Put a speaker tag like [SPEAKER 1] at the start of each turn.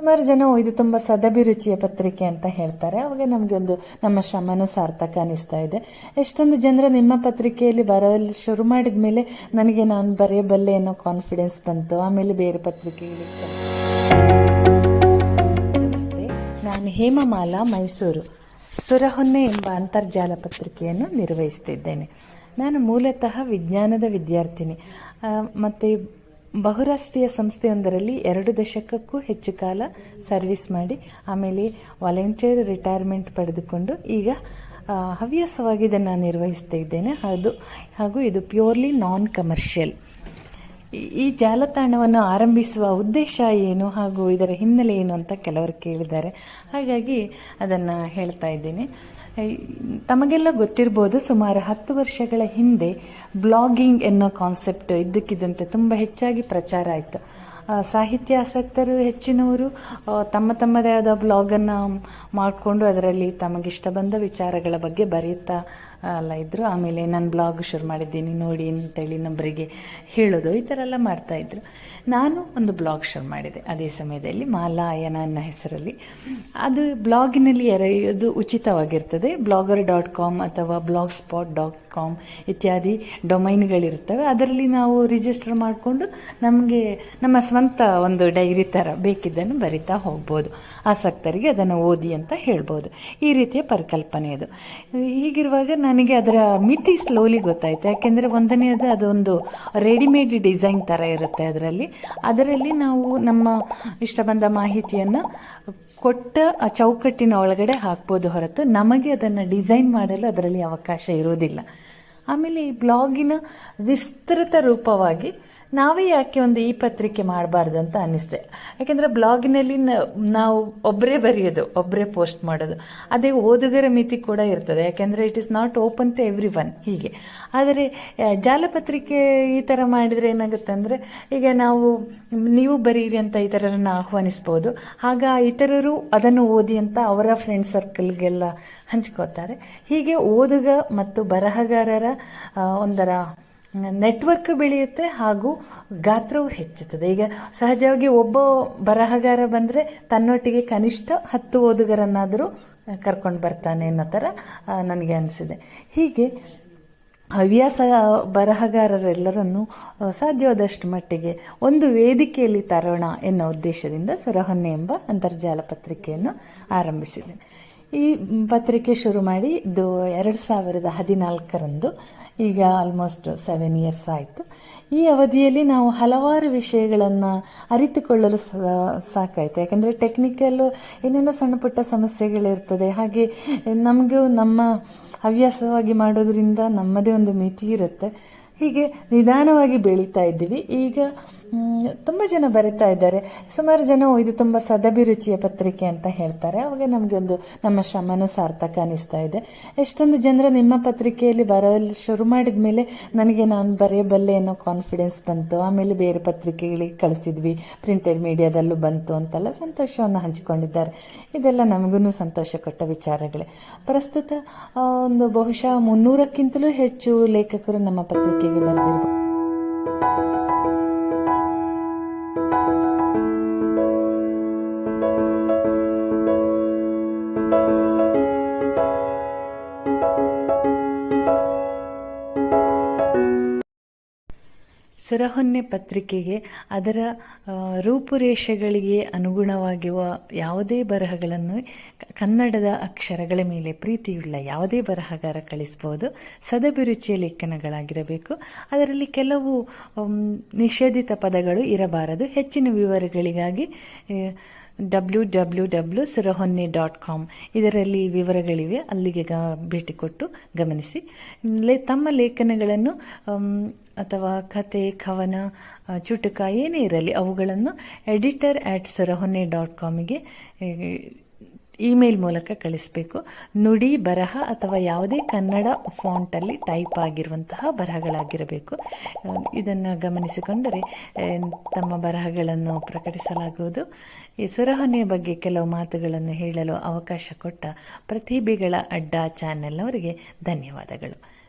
[SPEAKER 1] ಸುಮಾರು ಜನ ಇದು ತುಂಬಾ ಸದಭಿರುಚಿಯ ಪತ್ರಿಕೆ ಅಂತ ಹೇಳ್ತಾರೆ. ಅವಾಗ ನಮಗೆ ಒಂದು ನಮ್ಮ ಶ್ರಮನ ಸಾರ್ಥಕ ಅನಿಸ್ತಾ ಇದೆ. ಎಷ್ಟೊಂದು ಜನರು ನಿಮ್ಮ ಪತ್ರಿಕೆಯಲ್ಲಿ ಬರಲು ಶುರು ಮಾಡಿದ ಮೇಲೆ ನನಗೆ ನಾನು ಬರೆಯಬಲ್ಲೆ ಅನ್ನೋ ಕಾನ್ಫಿಡೆನ್ಸ್ ಬಂತು. ಆಮೇಲೆ ಬೇರೆ ಪತ್ರಿಕೆಗಳಿಗೆ ನಮಸ್ತೆ. ನಾನು ಹೇಮಮಾಲಾ ಮೈಸೂರು. ಸುರಹೊನ್ನೆ ಎಂಬ ಅಂತರ್ಜಾಲ ಪತ್ರಿಕೆಯನ್ನು ನಿರ್ವಹಿಸುತ್ತಿದ್ದೇನೆ ನಾನು ಮೂಲತಃ ವಿಜ್ಞಾನದ ವಿದ್ಯಾರ್ಥಿನಿ. ಮತ್ತು ಮತ್ತೆ ಬಹುರಾಷ್ಟ್ರೀಯ ಸಂಸ್ಥೆಯೊಂದರಲ್ಲಿ ಎರಡು ದಶಕಕ್ಕೂ ಹೆಚ್ಚು ಕಾಲ ಸರ್ವಿಸ್ ಮಾಡಿ, ಆಮೇಲೆ ವಾಲಂಟಿಯರ್ ರಿಟೈರ್ಮೆಂಟ್ ಪಡೆದುಕೊಂಡು ಈಗ ಹವ್ಯಾಸವಾಗಿ ಇದನ್ನು ನಿರ್ವಹಿಸ್ತಾ ಇದ್ದೇನೆ. ಅದು, ಹಾಗೂ ಇದು ಪ್ಯೂರ್ಲಿ ನಾನ್ ಕಮರ್ಷಿಯಲ್. ಈ- ಜಾಲತಾಣವನ್ನು ಆರಂಭಿಸುವ ಉದ್ದೇಶ ಏನು ಹಾಗೂ ಇದರ ಹಿನ್ನೆಲೆ ಏನು ಅಂತ ಕೆಲವರು ಕೇಳಿದ್ದಾರೆ. ಹಾಗಾಗಿ ಅದನ್ನು ಹೇಳ್ತಾ ಇದ್ದೀನಿ. ತಮಗೆಲ್ಲ ಗೊತ್ತಿರ್ಬೋದು ಸುಮಾರು ಹತ್ತು ವರ್ಷಗಳ ಹಿಂದೆ ಬ್ಲಾಗಿಂಗ್ ಎನ್ನೋ ಕಾನ್ಸೆಪ್ಟ್ ಇದ್ದಕ್ಕಿದ್ದಂತೆ ತುಂಬ ಹೆಚ್ಚಾಗಿ ಪ್ರಚಾರ ಆಯಿತು. ಸಾಹಿತ್ಯಾಸಕ್ತರು ಹೆಚ್ಚಿನವರು ತಮ್ಮ ತಮ್ಮದೇ ಆದ ಬ್ಲಾಗನ್ನು ಮಾಡಿಕೊಂಡು ಅದರಲ್ಲಿ ತಮಗಿಷ್ಟ ಬಂದ ವಿಚಾರಗಳ ಬಗ್ಗೆ ಬರೆಯುತ್ತಾ ಅಲ್ಲ ಇದ್ದರು ಆಮೇಲೆ ನಾನು ಬ್ಲಾಗ್ ಶುರು ಮಾಡಿದ್ದೀನಿ. ನೋಡಿ ಅಂತೇಳಿ ನಮ್ಮರಿಗೆ ಹೇಳೋದು. ಈ ಥರ ಎಲ್ಲ ಮಾಡ್ತಾ ಇದ್ರು. ನಾನು ಒಂದು ಬ್ಲಾಗ್ ಶುರು ಮಾಡಿದೆ. ಅದೇ ಸಮಯದಲ್ಲಿ ಮಾಲಾಯನ ಅನ್ನೋ ಹೆಸರಲ್ಲಿ. ಅದು ಬ್ಲಾಗಿನಲ್ಲಿ ಎರೆಯೋದು ಉಚಿತವಾಗಿರ್ತದೆ. ಬ್ಲಾಗರ್ ಡಾಟ್ ಕಾಮ್ ಅಥವಾ ಬ್ಲಾಗ್ ಸ್ಪಾಟ್ ಡಾಟ್ ಕಾಮ್ ಇತ್ಯಾದಿ ಡೊಮೈನ್ಗಳಿರ್ತವೆ ಅದರಲ್ಲಿ ನಾವು ರಿಜಿಸ್ಟರ್ ಮಾಡಿಕೊಂಡು ನಮಗೆ ನಮ್ಮ ಸ್ವಂತ ಒಂದು ಡೈರಿ ಥರ ಬೇಕಿದ್ದನ್ನು ಬರಿತಾ ಹೋಗ್ಬೋದು. ಆಸಕ್ತರಿಗೆ ಅದನ್ನು ಓದಿ ಅಂತ ಹೇಳ್ಬೋದು. ಈ ರೀತಿಯ ಪರಿಕಲ್ಪನೆ ಅದು. ಹೀಗಿರುವಾಗ ನನಗೆ ಅದರ ಮಿತಿ ಸ್ಲೋಲಿ ಗೊತ್ತಾಯಿತು. ಯಾಕೆಂದರೆ ಒಂದನೇದು ಅದೊಂದು ರೆಡಿಮೇಡ್ ಡಿಸೈನ್ ಥರ ಇರುತ್ತೆ ಅದರಲ್ಲಿ. ಅದರಲ್ಲಿ ನಾವು ನಮ್ಮ ಇಷ್ಟ ಬಂದ ಮಾಹಿತಿಯನ್ನು ಕೊಟ್ಟ ಚೌಕಟ್ಟಿನ ಒಳಗಡೆ ಹಾಕ್ಬೋದು ಹೊರತು ನಮಗೆ ಅದನ್ನು ಡಿಸೈನ್ ಮಾಡಲು ಅದರಲ್ಲಿ ಅವಕಾಶ ಇರೋದಿಲ್ಲ ಆಮೇಲೆ ಈ ಬ್ಲಾಗಿನ ವಿಸ್ತೃತ ರೂಪವಾಗಿ ನಾವೇ ಯಾಕೆ ಒಂದು ಈ ಪತ್ರಿಕೆ ಮಾಡಬಾರ್ದು ಅಂತ ಅನ್ನಿಸ್ದೆ. ಯಾಕೆಂದರೆ ಬ್ಲಾಗಿನಲ್ಲಿ ನಾವು ಒಬ್ಬರೇ ಬರೆಯೋದು ಒಬ್ಬರೇ ಪೋಸ್ಟ್ ಮಾಡೋದು, ಅದೇ ಓದುಗರ ಮಿತಿ ಕೂಡ ಇರ್ತದೆ. ಯಾಕೆಂದರೆ it is not open to everyone ಹೀಗೆ. ಆದರೆ ಜಾಲಪತ್ರಿಕೆ ಈ ಥರ ಮಾಡಿದರೆ ಏನಾಗುತ್ತೆ ಅಂದರೆ ಈಗ ನಾವು ನೀವು ಬರೀರಿ ಅಂತ ಇತರರನ್ನು ಆಹ್ವಾನಿಸ್ಬೋದು. ಆಗ ಇತರರು ಅದನ್ನು ಓದಿ ಅಂತ ಅವರ ಫ್ರೆಂಡ್ ಸರ್ಕಲ್ಗೆಲ್ಲ ಹಂಚ್ಕೋತಾರೆ. ಹೀಗೆ ಓದುಗ ಮತ್ತು ಬರಹಗಾರರ ಒಂದರ ನೆಟ್ವರ್ಕ್ ಬೆಳೆಯುತ್ತೆ ಹಾಗೂ ಗಾತ್ರವು ಹೆಚ್ಚುತ್ತದೆ. ಈಗ ಸಹಜವಾಗಿ ಒಬ್ಬ ಬರಹಗಾರ ಬಂದರೆ ತನ್ನೊಟ್ಟಿಗೆ ಕನಿಷ್ಠ ಹತ್ತು ಓದುಗರನ್ನಾದರೂ ಕರ್ಕೊಂಡು ಬರ್ತಾನೆ ಅನ್ನೋ ಥರ ನನಗೆ ಅನಿಸಿದೆ. ಹೀಗೆ ಹವ್ಯಾಸ ಬರಹಗಾರರೆಲ್ಲರನ್ನು ಸಾಧ್ಯವಾದಷ್ಟು ಮಟ್ಟಿಗೆ ಒಂದು ವೇದಿಕೆಯಲ್ಲಿ ತರೋಣ ಎನ್ನೋ ಉದ್ದೇಶದಿಂದ ಸೊರಹೊನ್ನೆ ಎಂಬ ಅಂತರ್ಜಾಲ ಪತ್ರಿಕೆಯನ್ನು ಆರಂಭಿಸಿದೆ. ಈ, ಪತ್ರಿಕೆ ಶುರು ಮಾಡಿ ಇದು ಎರಡು ಸಾವಿರದ ಹದಿನಾಲ್ಕರಂದು ಈಗ ಆಲ್ಮೋಸ್ಟ್ ಸೆವೆನ್ ಇಯರ್ಸ್ ಆಯಿತು. ಈ ಅವಧಿಯಲ್ಲಿ ನಾವು ಹಲವಾರು ವಿಷಯಗಳನ್ನು ಅರಿತುಕೊಳ್ಳಲು ಸಾಕಾಯಿತು. ಯಾಕಂದರೆ ಟೆಕ್ನಿಕಲ್ಲು ಏನೇನೋ ಸಣ್ಣ ಪುಟ್ಟ ಸಮಸ್ಯೆಗಳಿರ್ತದೆ. ಹಾಗೆ ನಮಗೂ ನಮ್ಮ ಹವ್ಯಾಸವಾಗಿ ಮಾಡೋದ್ರಿಂದ ನಮ್ಮದೇ ಒಂದು ಮಿತಿ ಇರುತ್ತೆ. ಹೀಗೆ ನಿಧಾನವಾಗಿ ಬೆಳೀತಾ ಇದ್ದೀವಿ. ಈಗ ತುಂಬ ಜನ ಬರಿತಾ ಇದ್ದಾರೆ. ಸುಮಾರು ಜನ ಇದು ತುಂಬ ಸದಭಿರುಚಿಯ ಪತ್ರಿಕೆ ಅಂತ ಹೇಳ್ತಾರೆ. ಅವಾಗ ನಮಗೆ ಒಂದು ನಮ್ಮ ಶ್ರಮನ ಸಾರ್ಥಕ ಅನಿಸ್ತಾ ಇದೆ. ಎಷ್ಟೊಂದು ಜನರ ನಿಮ್ಮ ಪತ್ರಿಕೆಯಲ್ಲಿ ಬರಲು ಶುರು ಮಾಡಿದ ಮೇಲೆ ನನಗೆ ನಾನು ಬರೆಯಬಲ್ಲೆ ಅನ್ನೋ ಕಾನ್ಫಿಡೆನ್ಸ್ ಬಂತು. ಆಮೇಲೆ ಬೇರೆ ಪತ್ರಿಕೆಗಳಿಗೆ ಕಳಿಸಿದ್ವಿ. ಪ್ರಿಂಟೆಡ್ ಮೀಡಿಯಾದಲ್ಲೂ ಬಂತು ಅಂತೆಲ್ಲ ಸಂತೋಷವನ್ನು ಹಂಚಿಕೊಂಡಿದ್ದಾರೆ. ಇದೆಲ್ಲ ನಮಗೂ ಸಂತೋಷ ಕೊಟ್ಟ ವಿಚಾರಗಳೇ. ಪ್ರಸ್ತುತ ಒಂದು ಬಹುಶಃ ಮುನ್ನೂರಕ್ಕಿಂತಲೂ ಹೆಚ್ಚು ಲೇಖಕರು ನಮ್ಮ ಪತ್ರಿಕೆಗೆ ಬರೆದಿರ್ಬೋದು ಸುರಹೊನ್ನೆ ಪತ್ರಿಕೆಗೆ ಅದರ ರೂಪುರೇಷೆಗಳಿಗೆ ಅನುಗುಣವಾಗಿರುವ ಯಾವುದೇ ಬರಹಗಳನ್ನು ಕನ್ನಡದ ಅಕ್ಷರಗಳ ಮೇಲೆ ಪ್ರೀತಿಯುಳ್ಳ ಯಾವುದೇ ಬರಹಗಾರ ಕಳಿಸ್ಬೋದು ಸದಭಿರುಚಿಯ ಲೇಖನಗಳಾಗಿರಬೇಕು. ಅದರಲ್ಲಿ ಕೆಲವು ನಿಷೇಧಿತ ಪದಗಳು ಇರಬಾರದು. ಹೆಚ್ಚಿನ ವಿವರಗಳಿಗಾಗಿ W W W Sirahonne dot com ಇದರಲ್ಲಿ ವಿವರಗಳಿವೆ. ಅಲ್ಲಿಗೆ ಗ, ಭೇಟಿ ಕೊಟ್ಟು ಗಮನಿಸಿ. ತಮ್ಮ ಲೇಖನಗಳನ್ನು ಅಥವಾ ಕತೆ, ಕವನ ಚುಟುಕ ಏನೇ ಇರಲಿ ಅವುಗಳನ್ನು ಎಡಿಟರ್ ಆಟ್ ಸಿರಹೊನ್ನೆ ಡಾಟ್ ಕಾಮಿಗೆ ಇಮೇಲ್ ಮೂಲಕ ಕಳಿಸಬೇಕು. ನುಡಿ, ಬರಹ ಅಥವಾ ಯಾವುದೇ ಕನ್ನಡ ಫಾಂಟಲ್ಲಿ ಟೈಪ್ ಆಗಿರುವಂತಹ ಬರಹಗಳಾಗಿರಬೇಕು. ಇದನ್ನು ಗಮನಿಸಿಕೊಂಡರೆ ತಮ್ಮ ಬರಹಗಳನ್ನು ಪ್ರಕಟಿಸಲಾಗುವುದು. ಈ ಸುರಹೊನ್ನೆಯ ಬಗ್ಗೆ ಕೆಲವು ಮಾತುಗಳನ್ನು ಹೇಳಲು ಅವಕಾಶ ಕೊಟ್ಟ ಪ್ರತಿಭೆಗಳ ಅಡ್ಡ ಚಾನೆಲ್ ಅವರಿಗೆ ಧನ್ಯವಾದಗಳು.